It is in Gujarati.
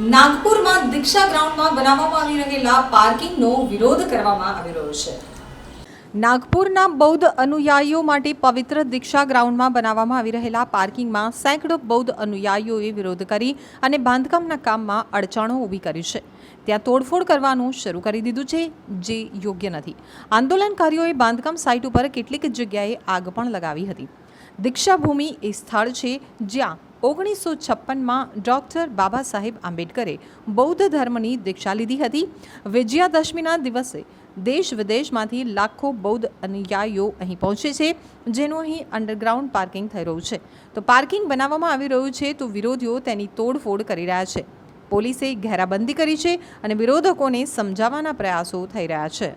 દીક્ષા ગ્રાઉન્ડમાં બનાવવામાં આવી રહેલા પાર્કિંગનો વિરોધ કરવામાં આવી રહ્યો છે. નાગપુરના બૌદ્ધ અનુયાયીઓ માટે પવિત્ર દીક્ષા ગ્રાઉન્ડમાં બનાવવામાં આવી રહેલા પાર્કિંગમાં સેંકડો બૌદ્ધ અનુયાયીઓએ વિરોધ કરી અને બાંધકામના કામમાં અડચણો ઊભી કરી છે. ત્યાં તોડફોડ કરવાનું શરૂ કરી દીધું છે, જે યોગ્ય નથી. આંદોલનકારીઓએ બાંધકામ સાઇટ ઉપર કેટલીક જગ્યાએ આગ પણ લગાવી હતી. દીક્ષાભૂમિ એ સ્થળ છે જ્યાં ઓગણીસો છપ્પનમાં ડૉક્ટર બાબા સાહેબ આંબેડકરે બૌદ્ધ ધર્મની દીક્ષા લીધી હતી. વિજયાદશમીના દિવસે દેશ વિદેશમાંથી લાખો બૌદ્ધ અનુયાયીઓ અહીં પહોંચે છે, જેનું અહીં અંડરગ્રાઉન્ડ પાર્કિંગ થઈ રહ્યું છે. તો પાર્કિંગ બનાવવામાં આવી રહ્યું છે તો વિરોધીઓ તેની તોડફોડ કરી રહ્યા છે. પોલીસે ઘેરાબંધી કરી છે અને વિરોધકોને સમજાવવાના પ્રયાસો થઈ રહ્યા છે.